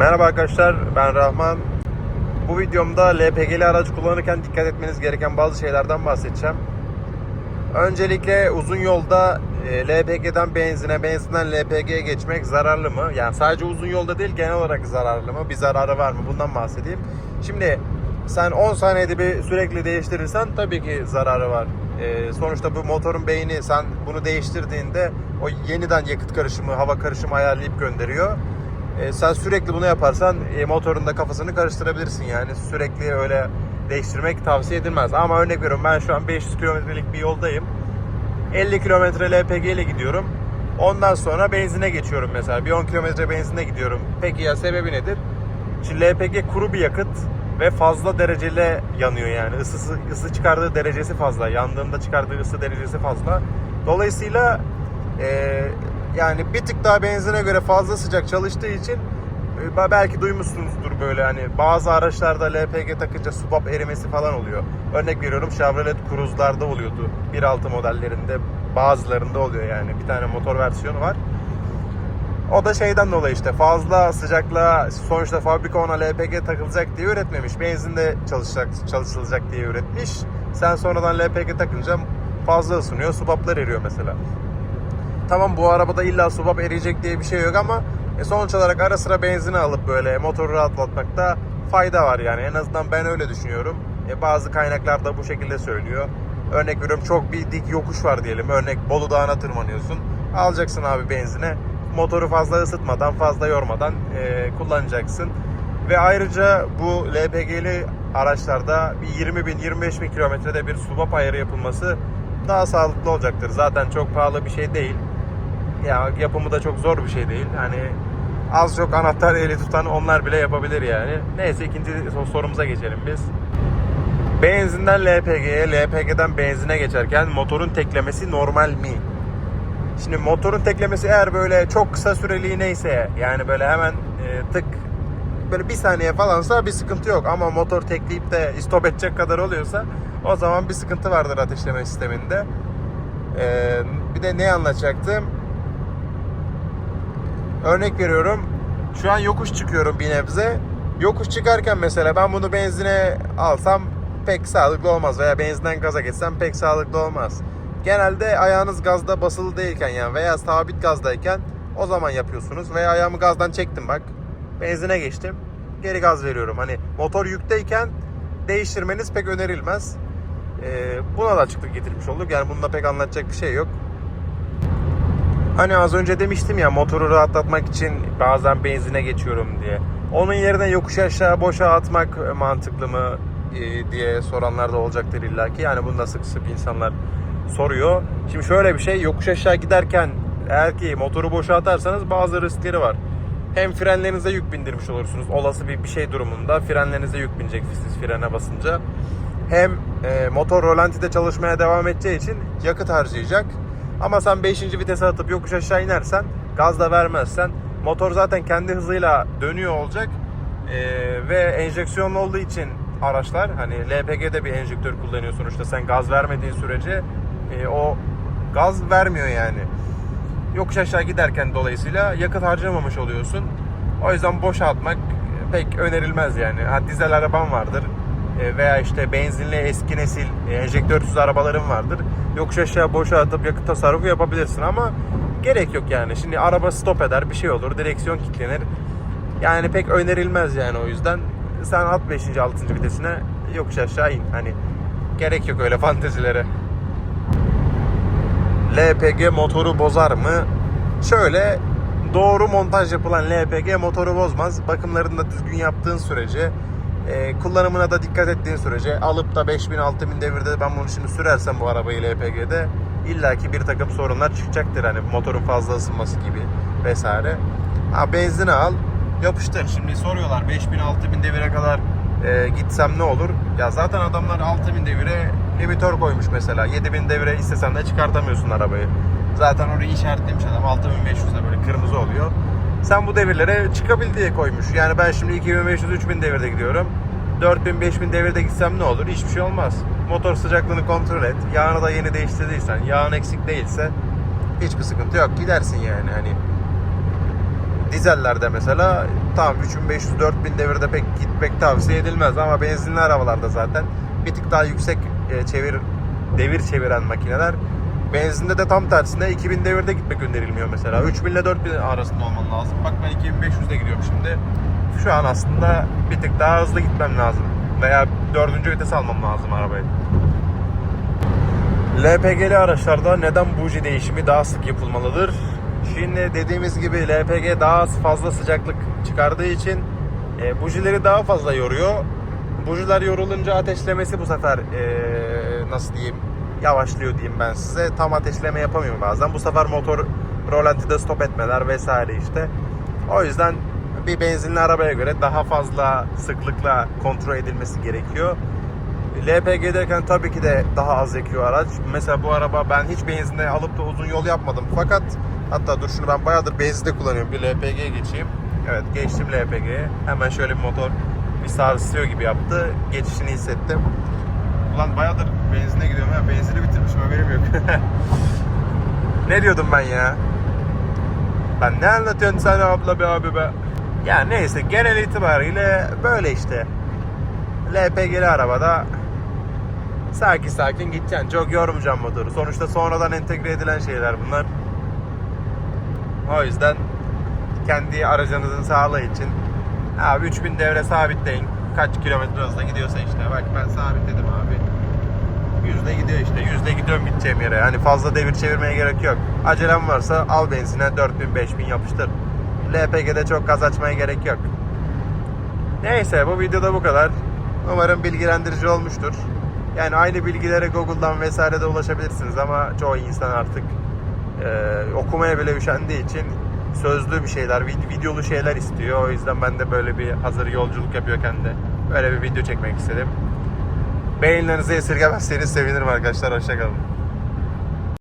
Merhaba arkadaşlar ben Rahman. Bu videomda LPG'li araç kullanırken dikkat etmeniz gereken bazı şeylerden bahsedeceğim. Öncelikle uzun yolda e, LPG'den benzine, benzinden LPG'ye geçmek zararlı mı? Yani sadece uzun yolda değil genel olarak zararlı mı? Bir zararı var mı? Bundan bahsedeyim. Şimdi sen 10 saniyede bir sürekli değiştirirsen tabii ki zararı var. E, sonuçta bu motorun beyni sen bunu değiştirdiğinde o yeniden yakıt karışımı, hava karışımı ayarlayıp gönderiyor. E, sen sürekli bunu yaparsan e, motorun da kafasını karıştırabilirsin yani. Sürekli öyle değiştirmek tavsiye edilmez. Ama örnek veriyorum ben şu an 500 kilometrelik bir yoldayım. 50 kilometre LPG ile gidiyorum. Ondan sonra benzine geçiyorum mesela. Bir 10 kilometre benzine gidiyorum. Peki ya sebebi nedir? Şimdi LPG kuru bir yakıt ve fazla dereceli yanıyor yani. Isısı, ısı çıkardığı derecesi fazla. Yandığında çıkardığı ısı derecesi fazla. Dolayısıyla e, yani bir tık daha benzine göre fazla sıcak çalıştığı için e, belki duymuşsunuzdur böyle hani bazı araçlarda LPG takınca subap erimesi falan oluyor. Örnek veriyorum Chevrolet Cruze'larda oluyordu. 1.6 modellerinde bazılarında oluyor yani. Bir tane motor versiyonu var. O da şeyden dolayı işte fazla sıcaklığa sonuçta fabrika ona LPG takılacak diye üretmemiş. Benzinde çalışacak, çalışılacak diye üretmiş. Sen sonradan LPG takınca fazla ısınıyor. Subaplar eriyor mesela. Tamam bu arabada illa subap eriyecek diye bir şey yok ama e, sonuç olarak ara sıra benzini alıp böyle motoru rahatlatmakta fayda var yani. En azından ben öyle düşünüyorum. E, bazı kaynaklar da bu şekilde söylüyor. Örnek veriyorum çok bir dik yokuş var diyelim. Örnek Bolu Dağı'na tırmanıyorsun. Alacaksın abi benzine. Motoru fazla ısıtmadan, fazla yormadan e, kullanacaksın. Ve ayrıca bu LPG'li araçlarda bir 20 bin, 25 bin kilometrede bir subap ayarı yapılması daha sağlıklı olacaktır. Zaten çok pahalı bir şey değil. Ya yapımı da çok zor bir şey değil. Hani az çok anahtar eli tutan onlar bile yapabilir yani. Neyse ikinci sorumuza geçelim biz. Benzinden LPG'ye, LPG'den benzine geçerken motorun teklemesi normal mi? Şimdi motorun teklemesi eğer böyle çok kısa süreli neyse yani böyle hemen e, tık böyle bir saniye falansa bir sıkıntı yok ama motor tekleyip de istop edecek kadar oluyorsa o zaman bir sıkıntı vardır ateşleme sisteminde. Ee, bir de ne anlatacaktım? Örnek veriyorum. Şu an yokuş çıkıyorum bir nebze. Yokuş çıkarken mesela ben bunu benzine alsam pek sağlıklı olmaz veya benzinden gaza geçsem pek sağlıklı olmaz. Genelde ayağınız gazda basılı değilken yani veya sabit gazdayken o zaman yapıyorsunuz. Veya ayağımı gazdan çektim bak. Benzine geçtim. Geri gaz veriyorum. Hani motor yükteyken değiştirmeniz pek önerilmez. Ee, buna da açıklık getirmiş olduk. Yani bunda pek anlatacak bir şey yok. Hani az önce demiştim ya motoru rahatlatmak için bazen benzine geçiyorum diye. Onun yerine yokuş aşağı boşa atmak mantıklı mı e, diye soranlar da olacaktır illaki. Yani bunu da sık sık insanlar soruyor. Şimdi şöyle bir şey yokuş aşağı giderken eğer ki motoru boşa atarsanız bazı riskleri var. Hem frenlerinize yük bindirmiş olursunuz. Olası bir, bir şey durumunda frenlerinize yük binecek siz frene basınca. Hem e, motor rolantide çalışmaya devam edeceği için yakıt harcayacak. Ama sen 5. vitese atıp yokuş aşağı inersen, gaz da vermezsen motor zaten kendi hızıyla dönüyor olacak. Ee, ve enjeksiyonlu olduğu için araçlar hani LPG'de bir enjektör kullanıyor sonuçta sen gaz vermediğin sürece e, o gaz vermiyor yani. Yokuş aşağı giderken dolayısıyla yakıt harcamamış oluyorsun. O yüzden boşa atmak pek önerilmez yani. Ha, dizel araban vardır veya işte benzinli eski nesil e, enjektörsüz arabaların vardır. Yokuş aşağı boşa atıp yakıt tasarrufu yapabilirsin ama gerek yok yani. Şimdi araba stop eder bir şey olur direksiyon kilitlenir. Yani pek önerilmez yani o yüzden sen at 5. 6. vitesine yokuş aşağı in. Hani gerek yok öyle fantezilere. LPG motoru bozar mı? Şöyle doğru montaj yapılan LPG motoru bozmaz. Bakımlarını da düzgün yaptığın sürece e, kullanımına da dikkat ettiğin sürece alıp da 5000 6000 devirde ben bunu şimdi sürersem bu arabayı LPG'de illaki bir takım sorunlar çıkacaktır. Hani motorun fazla ısınması gibi vesaire. Ha benzini al yapıştır. Şimdi soruyorlar 5000 6000 devire kadar e, gitsem ne olur? Ya zaten adamlar 6000 devire limitör koymuş mesela. 7000 devire istesen de çıkartamıyorsun arabayı. Zaten orayı işaretlemiş adam 6500'de böyle kırmızı oluyor. Sen bu devirlere çıkabil diye koymuş. Yani ben şimdi 2500-3000 devirde gidiyorum. 4000-5000 devirde gitsem ne olur? Hiçbir şey olmaz. Motor sıcaklığını kontrol et. Yağını da yeni değiştirdiysen, yağın eksik değilse hiçbir sıkıntı yok. Gidersin yani hani. dizellerde mesela tamam 3500-4000 devirde pek gitmek tavsiye edilmez ama benzinli arabalarda zaten bir tık daha yüksek e, çevir devir çeviren makineler benzinde de tam tersine 2000 devirde gitmek önerilmiyor mesela. 3000 ile 4000 arasında olman lazım. Bak ben 2500'de gidiyorum şimdi. Şu an aslında bir tık daha hızlı gitmem lazım. Veya dördüncü vites almam lazım arabayı. LPG'li araçlarda neden buji değişimi daha sık yapılmalıdır? Şimdi dediğimiz gibi LPG daha fazla sıcaklık çıkardığı için e, bujileri daha fazla yoruyor. Bujiler yorulunca ateşlemesi bu sefer e, nasıl diyeyim yavaşlıyor diyeyim ben size. Tam ateşleme yapamıyor bazen. Bu sefer motor rolantide stop etmeler vesaire işte. O yüzden bir benzinli arabaya göre daha fazla sıklıkla kontrol edilmesi gerekiyor. LPG derken tabii ki de daha az yakıyor araç. Mesela bu araba ben hiç benzinde alıp da uzun yol yapmadım. Fakat hatta dur şunu ben bayağıdır benzinde kullanıyorum. Bir LPG'ye geçeyim. Evet geçtim LPG'ye. Hemen şöyle bir motor bir sarsıyor gibi yaptı. Geçişini hissettim. Ulan bayağıdır benzine gidiyorum ya. Benzini bitirmişim haberim yok. ne diyordum ben ya? Ben ne anlatıyorsun sen abla be abi be? Ya neyse genel itibariyle böyle işte. LPG'li arabada sakin sakin gideceksin. Çok yormayacağım motoru. Sonuçta sonradan entegre edilen şeyler bunlar. O yüzden kendi aracınızın sağlığı için abi 3000 devre sabitleyin. Kaç kilometre hızla gidiyorsa işte. Bak ben sabitledim abi. Yüzde gidiyor işte. Yüzde gidiyorum gideceğim yere. Hani fazla devir çevirmeye gerek yok. Acelem varsa al benzine 4000 5000 yapıştır. LPG'de çok gaz açmaya gerek yok. Neyse bu videoda bu kadar. Umarım bilgilendirici olmuştur. Yani aynı bilgilere Google'dan vesaire de ulaşabilirsiniz ama çoğu insan artık e, okumaya bile üşendiği için sözlü bir şeyler, vid- videolu şeyler istiyor. O yüzden ben de böyle bir hazır yolculuk yapıyorken de böyle bir video çekmek istedim. Beğenilerinizi esirgemezseniz sevinirim arkadaşlar. Hoşçakalın.